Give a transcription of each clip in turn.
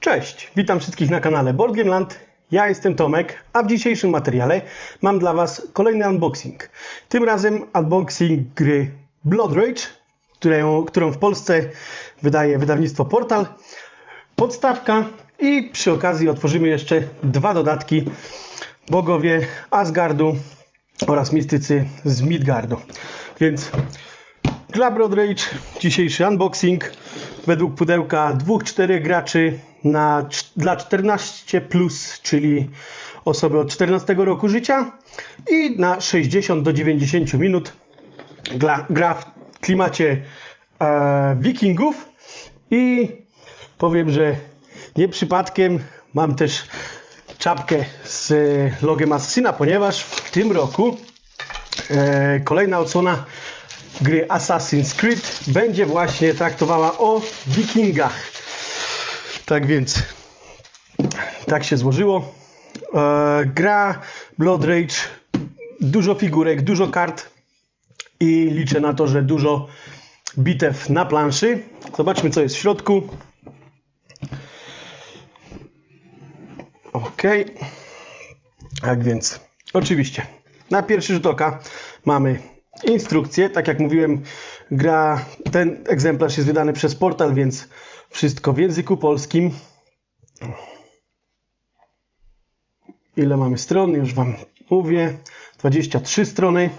Cześć, witam wszystkich na kanale Board Game Land. Ja jestem Tomek, a w dzisiejszym materiale mam dla Was kolejny unboxing. Tym razem unboxing gry Blood Rage, którą, którą w Polsce wydaje wydawnictwo Portal. Podstawka i przy okazji otworzymy jeszcze dwa dodatki. Bogowie Asgardu oraz mistycy z Midgardu. Więc dla Blood Rage dzisiejszy unboxing według pudełka 2-4 graczy na, dla 14 plus, czyli osoby od 14 roku życia i na 60 do 90 minut gra, gra w klimacie e, wikingów i powiem, że nie przypadkiem mam też czapkę z logiem Assassina, ponieważ w tym roku e, kolejna odsłona gry Assassin's Creed będzie właśnie traktowała o wikingach. Tak więc tak się złożyło. E, gra Blood Rage, dużo figurek, dużo kart i liczę na to, że dużo bitew na planszy. Zobaczmy co jest w środku. Ok. Tak więc, oczywiście, na pierwszy rzut oka mamy instrukcję. Tak jak mówiłem, gra, ten egzemplarz jest wydany przez portal, więc wszystko w języku polskim. Ile mamy stron? Już Wam mówię. 23 strony.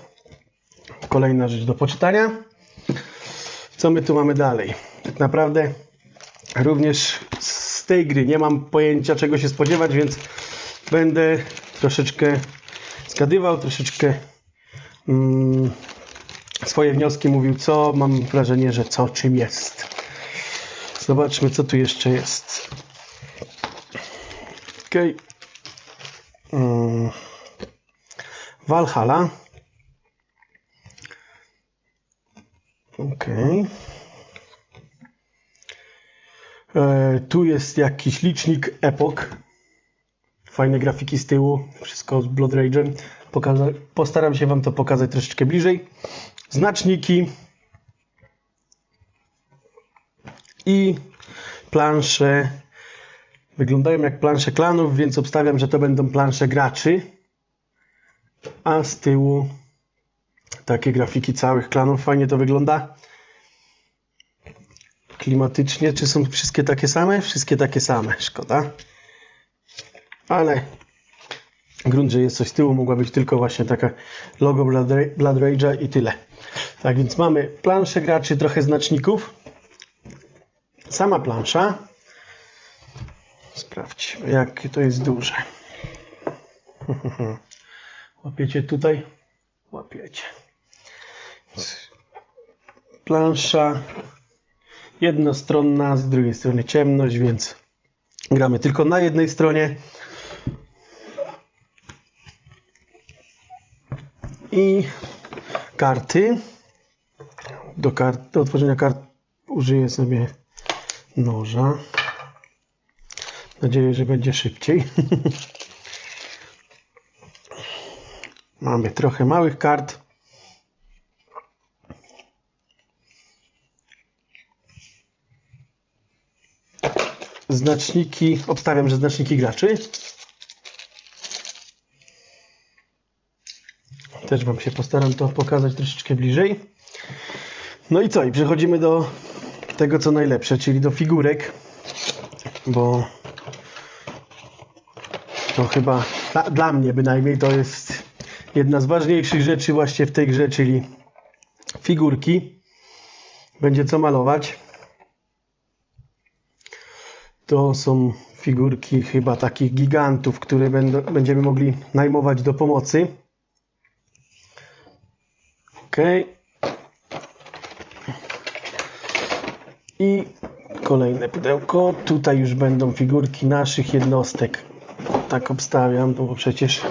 Kolejna rzecz do poczytania. Co my tu mamy dalej? Tak naprawdę również tej gry nie mam pojęcia czego się spodziewać, więc będę troszeczkę zgadywał, troszeczkę mm, swoje wnioski mówił, co mam wrażenie, że co czym jest. Zobaczmy, co tu jeszcze jest. Ok. Mm. Valhalla. Ok. E, tu jest jakiś licznik epok. Fajne grafiki z tyłu. Wszystko z Blood Rage'em. Pokaza- Postaram się Wam to pokazać troszeczkę bliżej. Znaczniki. I plansze. Wyglądają jak plansze klanów, więc obstawiam, że to będą plansze graczy. A z tyłu takie grafiki całych klanów. Fajnie to wygląda. Klimatycznie. Czy są wszystkie takie same? Wszystkie takie same. Szkoda. Ale grunt, że jest coś z tyłu, mogła być tylko właśnie taka logo Blood, Ra- Blood Rage'a i tyle. Tak więc mamy planszę graczy, trochę znaczników. Sama plansza. Sprawdźmy, jakie to jest duże. Łapiecie tutaj? Łapiecie. Plansza jednostronna, z drugiej strony ciemność, więc gramy tylko na jednej stronie. I karty. Do, kart, do otworzenia kart użyję sobie noża. Mam nadzieję, że będzie szybciej. Mamy trochę małych kart. Znaczniki, obstawiam, że znaczniki graczy. Też Wam się postaram to pokazać troszeczkę bliżej. No i co? I przechodzimy do tego, co najlepsze, czyli do figurek, bo to chyba dla, dla mnie bynajmniej to jest jedna z ważniejszych rzeczy właśnie w tej grze, czyli figurki. Będzie co malować. To są figurki chyba takich gigantów, które będą, będziemy mogli najmować do pomocy. Ok. I kolejne pudełko. Tutaj już będą figurki naszych jednostek. Tak obstawiam, no bo przecież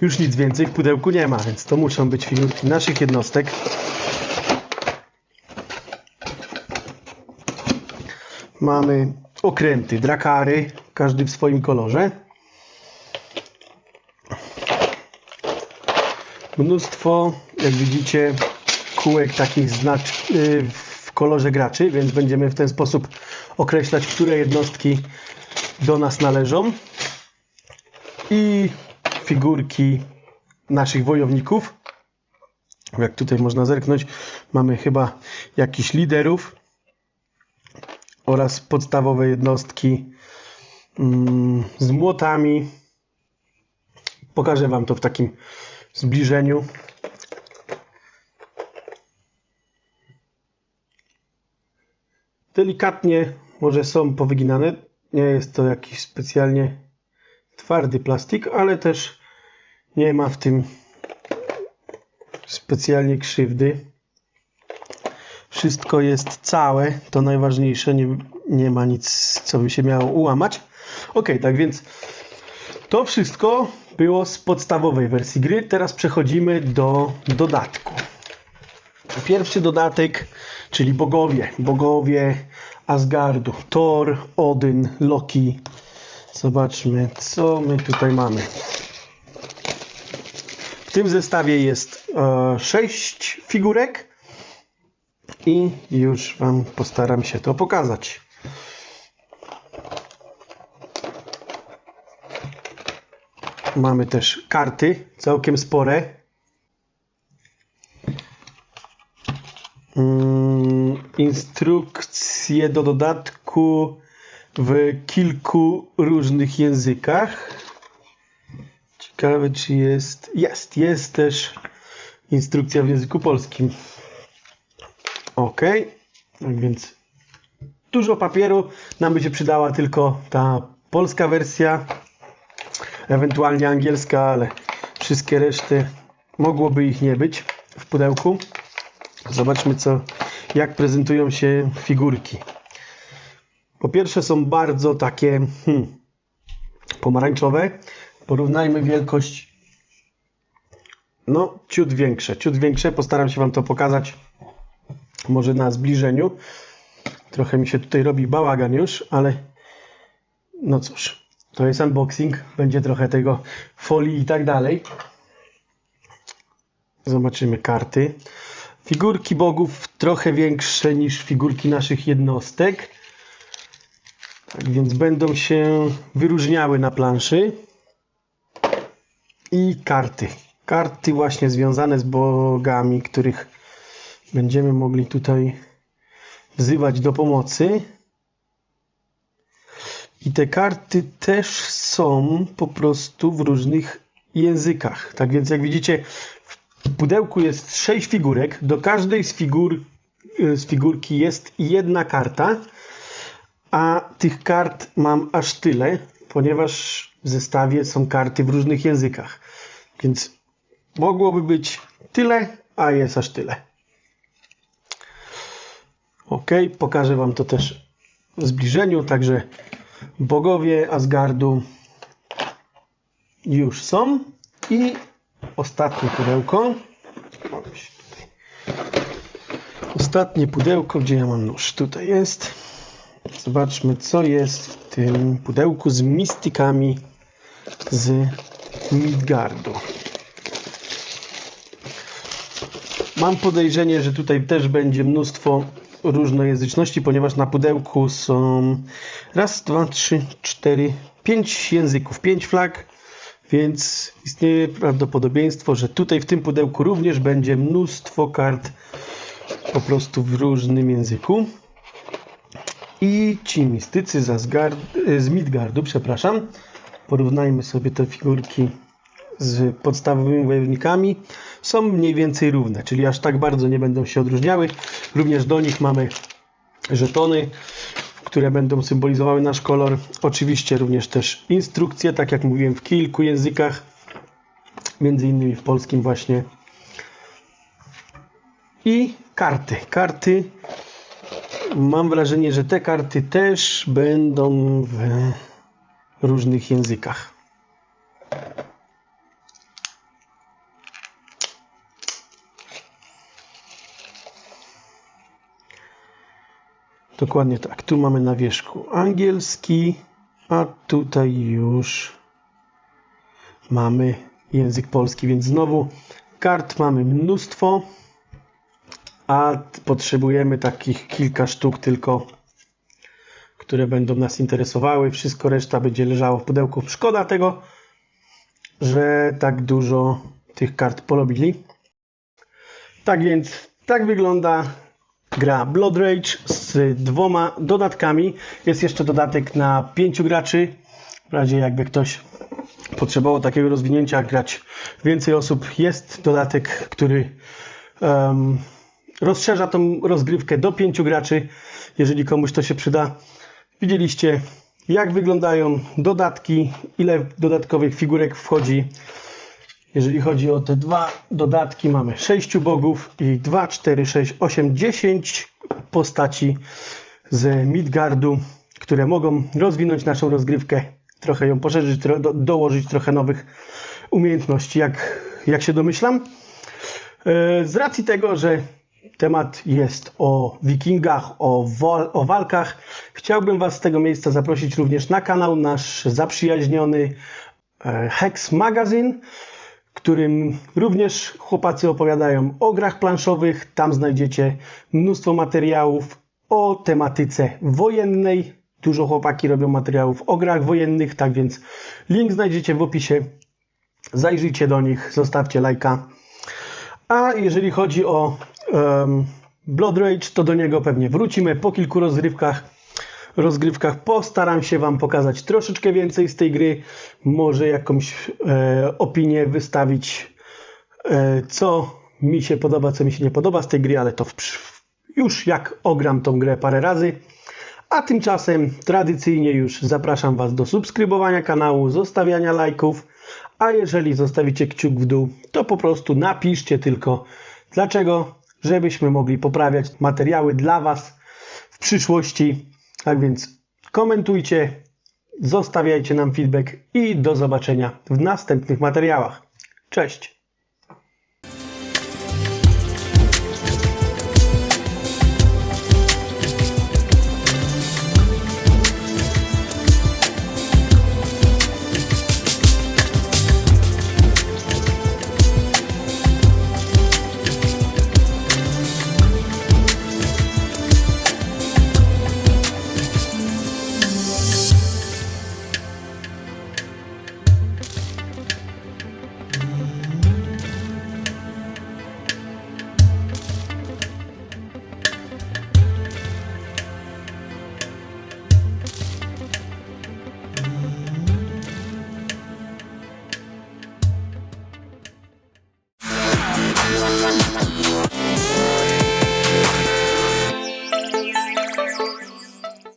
już nic więcej w pudełku nie ma, więc to muszą być figurki naszych jednostek. Mamy okręty, drakary, każdy w swoim kolorze. Mnóstwo, jak widzicie, kółek takich znacz y, w kolorze graczy, więc będziemy w ten sposób określać, które jednostki do nas należą. I figurki naszych wojowników. Jak tutaj można zerknąć, mamy chyba jakichś liderów oraz podstawowe jednostki mm, z młotami. Pokażę Wam to w takim zbliżeniu. Delikatnie może są powyginane. Nie jest to jakiś specjalnie twardy plastik, ale też nie ma w tym specjalnie krzywdy. Wszystko jest całe, to najważniejsze, nie, nie ma nic, co by się miało ułamać. Ok, tak więc to wszystko było z podstawowej wersji gry. Teraz przechodzimy do dodatku. Pierwszy dodatek, czyli bogowie. Bogowie Asgardu. Thor, Odyn, Loki. Zobaczmy, co my tutaj mamy. W tym zestawie jest e, 6 figurek i już Wam postaram się to pokazać. Mamy też karty, całkiem spore. Mm, instrukcje do dodatku w kilku różnych językach. Ciekawe, czy jest. Jest, jest też instrukcja w języku polskim. Ok, tak więc dużo papieru. Nam by się przydała tylko ta polska wersja, ewentualnie angielska, ale wszystkie reszty mogłoby ich nie być w pudełku. Zobaczmy, co, jak prezentują się figurki. Po pierwsze, są bardzo takie hmm, pomarańczowe. Porównajmy wielkość. No, ciut większe, ciut większe. Postaram się Wam to pokazać może na zbliżeniu. Trochę mi się tutaj robi bałagan już, ale no cóż, to jest unboxing. Będzie trochę tego folii i tak dalej. Zobaczymy karty. Figurki bogów trochę większe niż figurki naszych jednostek. Tak więc będą się wyróżniały na planszy. I karty. Karty właśnie związane z bogami, których będziemy mogli tutaj wzywać do pomocy. I te karty też są po prostu w różnych językach. Tak więc jak widzicie, w pudełku jest 6 figurek. Do każdej z, figur, z figurki jest jedna karta. A tych kart mam aż tyle, ponieważ w zestawie są karty w różnych językach. Więc mogłoby być tyle, a jest aż tyle. Ok, pokażę Wam to też w zbliżeniu. Także bogowie Asgardu już są. I ostatnie pudełko. Ostatnie pudełko, gdzie ja mam nóż? Tutaj jest. Zobaczmy, co jest w tym pudełku z mistykami z Midgardu. Mam podejrzenie, że tutaj też będzie mnóstwo różnojęzyczności, ponieważ na pudełku są raz, dwa, trzy, cztery, pięć języków, pięć flag, więc istnieje prawdopodobieństwo, że tutaj w tym pudełku również będzie mnóstwo kart po prostu w różnym języku. I ci mistycy z, Asgard, z Midgardu, przepraszam, porównajmy sobie te figurki z podstawowymi wojownikami, są mniej więcej równe, czyli aż tak bardzo nie będą się odróżniały. Również do nich mamy żetony, które będą symbolizowały nasz kolor. Oczywiście również też instrukcje, tak jak mówiłem, w kilku językach, między innymi w polskim właśnie. I karty. Karty. Mam wrażenie, że te karty też będą w różnych językach. Dokładnie tak. Tu mamy na wierzchu angielski, a tutaj już mamy język polski, więc znowu kart mamy mnóstwo. a potrzebujemy takich kilka sztuk tylko, które będą nas interesowały. Wszystko reszta będzie leżało w pudełku. Szkoda tego, że tak dużo tych kart porobili. Tak więc, tak wygląda gra Blood Rage z dwoma dodatkami. Jest jeszcze dodatek na pięciu graczy. W razie jakby ktoś potrzebował takiego rozwinięcia, grać więcej osób. Jest dodatek, który em, rozszerza tą rozgrywkę do pięciu graczy. Jeżeli komuś to się przyda. Widzieliście, jak wyglądają dodatki, ile dodatkowych figurek wchodzi. Jeżeli chodzi o te dwa dodatki, mamy 6 bogów i 2, 4, 6, 8, 10 postaci z Midgardu, które mogą rozwinąć naszą rozgrywkę, trochę ją poszerzyć, tro, do, dołożyć trochę nowych umiejętności, jak, jak się domyślam. E, Z racji tego, że temat jest o wikingach, o, wal, o walkach, chciałbym Was z tego miejsca zaprosić również na kanał nasz zaprzyjaźniony e, Hex Magazine, którym również chłopacy opowiadają o grach planszowych. Tam znajdziecie mnóstwo materiałów o tematyce wojennej. Dużo chłopaki robią materiałów o grach wojennych, tak więc link znajdziecie w opisie. Zajrzyjcie do nich, zostawcie lajka. A jeżeli chodzi o em, Blood Rage, to do niego pewnie wrócimy po kilku rozgrywkach. Rozgrywkach postaram się Wam pokazać troszeczkę więcej z tej gry. Może jakąś e, opinię wystawić, e, co mi się podoba, co mi się nie podoba z tej gry, ale to w, już jak ogram tą grę parę razy. A tymczasem tradycyjnie już zapraszam Was do subskrybowania kanału, zostawiania lajków. A jeżeli zostawicie kciuk w dół, to po prostu napiszcie tylko dlaczego, żebyśmy mogli poprawiać materiały dla Was w przyszłości. Tak więc komentujcie, zostawiajcie nam feedback i do zobaczenia w następnych materiałach. Cześć!